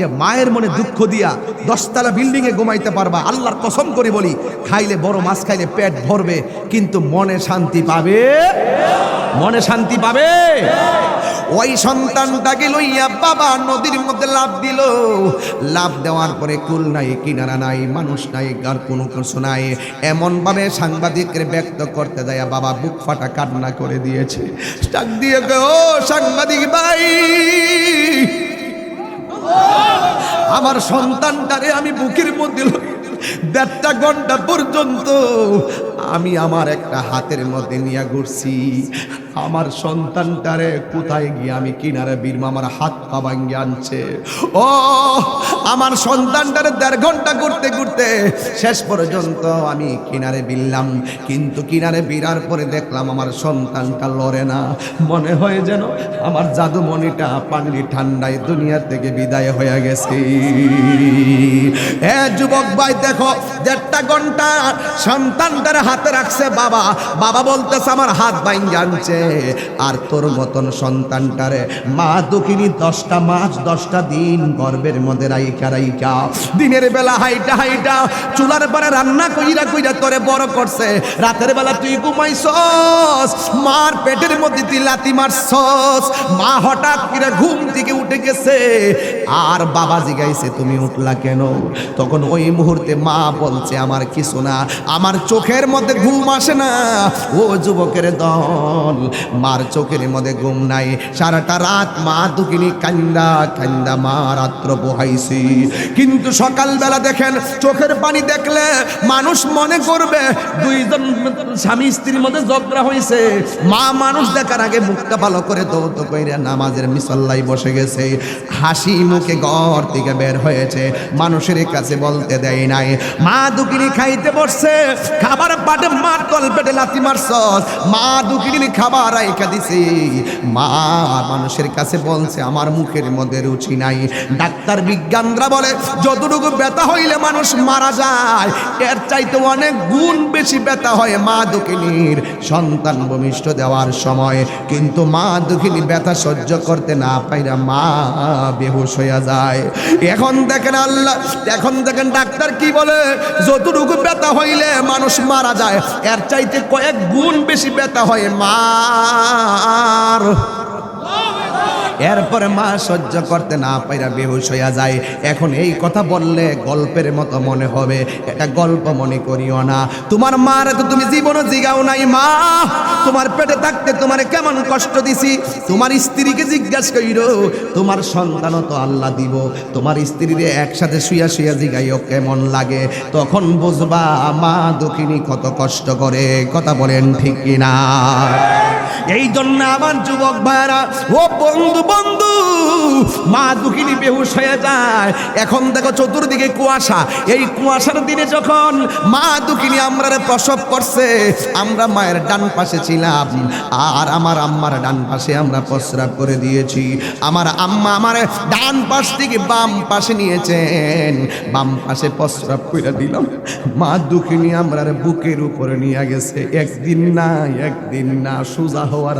যে মায়ের মনে দুঃখ দিয়া দশতলা বিল্ডিং এ ঘুমাইতে পারবা, আল্লাহর কসম করে বলি, খাইলে বড় মাছ, খাইলে পেট ভরবে, কিন্তু মনে শান্তি পাবে? মনে শান্তি পাবে? ওই সন্তানটাকে লইয়া বাবা নদীর মধ্যে লাভ দিল। লাভ দেওয়ার পরে কুল নাই, কিনারা নাই, মানুষ নাই, আর কোনো কিছু নাই। এমন ভাবে সাংবাদিকের ব্যক্ত করতে দেয়া বাবা বুক ফাটা কান্না করে দিয়েছে। ডাক দিয়ে ও সাংবাদিক ভাই আমার সন্তানটারে আমি বুকের মধ্যে দেড়টা ঘণ্টা পর্যন্ত আমি আমার একটা হাতের মধ্যে নিয়ে ঘুরছি। আমার সন্তানটারে কোথায় গিয়ে আমি কিনারে বীরমা আমার হাত পা ভাঙ্গে আনছে। ও, আমার সন্তানটারে দেড় ঘণ্টা ঘুরতে ঘুরতে শেষ পর্যন্ত আমি কিনারে বিললাম কিন্তু কিনারে বিরার পরে দেখলাম আমার সন্তানটা লড়ে না। মনে হয় যেন আমার জাদুমণিটা পানি ঠান্ডায় দুনিয়া থেকে বিদায় হয়ে গেছে। যুবক ভাই, দেখো, দেড়টা ঘণ্টা সন্তানটার হাতে রাখছে বাবা। বাবা বলতেছে, আমার হাত বাইন জানছে আর তোর মতন সন্তানটারে মা দুকিনি দশটা মাস, দশটা দিন গর্বের মধ্যে রাইকা রাইকা দিনের বেলা হাইটা হাইটা, চুলার পরে রান্না কইরা কইরা তোরে বড় করছে। রাতের বেলা তুই ঘুমাইছস, মার পেটের মধ্যে তুই লাতি মারছস। মা হঠাৎ করে ঘুম থেকে উঠে গেছে। আর বাবা জিগাইছে, তুমি উঠলা কেন? তখন ওই মুহূর্তে মা বলছে, আমার কিছু না, আমার চোখের মধ্যে ঘুম আসে না। ও যুবকের দল, মার চোখের মধ্যে ঘুম নাই। সারাটা রাত মা দুকিনি কান্দা কান্দা মা রাত্র পোহাইছি কিন্তু সকালবেলা দেখেন, চোখের পানি দেখলে মানুষ মনে করবে, দুইজন স্বামী স্ত্রীর মধ্যে ঝগড়া হয়েছে মা মানুষ দেখার আগে মুখটা ভালো করে দৌত কইরা নামাজের মিসল্লাই বসে গেছে। হাসি মুখে ঘর থেকে বের হয়েছে। মানুষের কাছে বলতে দেয় নাই। মা দুকিনি খাইতে বসছে, খাবার পাটে মার তল পেটে লাথি মারছস। মা দুকিনি খাবার রাইখা দিছে। মা মানুষের কাছে বলছে, আমার মুখের মধ্যে রুচি নাই। ডাক্তার বিজ্ঞানরা বলে, যতটুকু ব্যথা হইলে মানুষ মারা যায়, এর চাইতে অনেক গুণ বেশি ব্যথা হয় মা দুঃখিনীর সন্তান ভূমিষ্ঠ দেওয়ার সময়। কিন্তু মা দুঃখিনী ব্যথা সহ্য করতে না পাইরা মা বেহুশ হইয়া যায়। এখন দেখেন আল্লাহ, এখন দেখেন ডাক্তার কি বলে? যতটুকু ব্যথা হইলে মানুষ মারা যায়, এর চাইতে কয়েক গুণ বেশি ব্যথা হয় মার। এরপরে মা সহ্য করতে না পাইরা বেহুশ হইয়া যায়। এখন এই কথা বললে গল্পের মতো মনে হবে। এটা গল্প মনে করিও না। তোমার মার তো তুমি জীবনও জিগাও নাই, মা। তোমার পেটে থাকতে তোমার কেমন কষ্ট দিছি। তোমার স্ত্রীকে জিজ্ঞাসা কইরো, তোমার সন্তানও তো আল্লাহ দিব। তোমার স্ত্রীরে একসাথে শুয়া শুয়া জিগাইও কেমন লাগে। তখন বুঝবা মা দুঃখিনী কত কষ্ট করে। কথা বলেন ঠিক কিনা? এই জন্য আমার যুবক ভাইরা ও বন্ধু বন্ধু মা দুঃখিনী বেহুশ হয়ে যায়। এখন দেখো চতুর্দিকে কুয়াশা। এই কুয়াশার দিনে যখন মা দুঃখিনী আমরা প্রসব করছে, আমরা মায়ের ডান পাশে ছিলাম। আর আমার আম্মার ডান পাশে আমরা প্রস্রাব করে দিয়েছি। আমার আম্মা আমার ডান পাশ থেকে বাম পাশে নিয়েছেন। বাম পাশে প্রস্রাব করে দিলাম, মা দুঃখিনী আমরা বুকের উপরে নিয়ে গেছে। একদিন না একদিন না, সোজা হওয়ার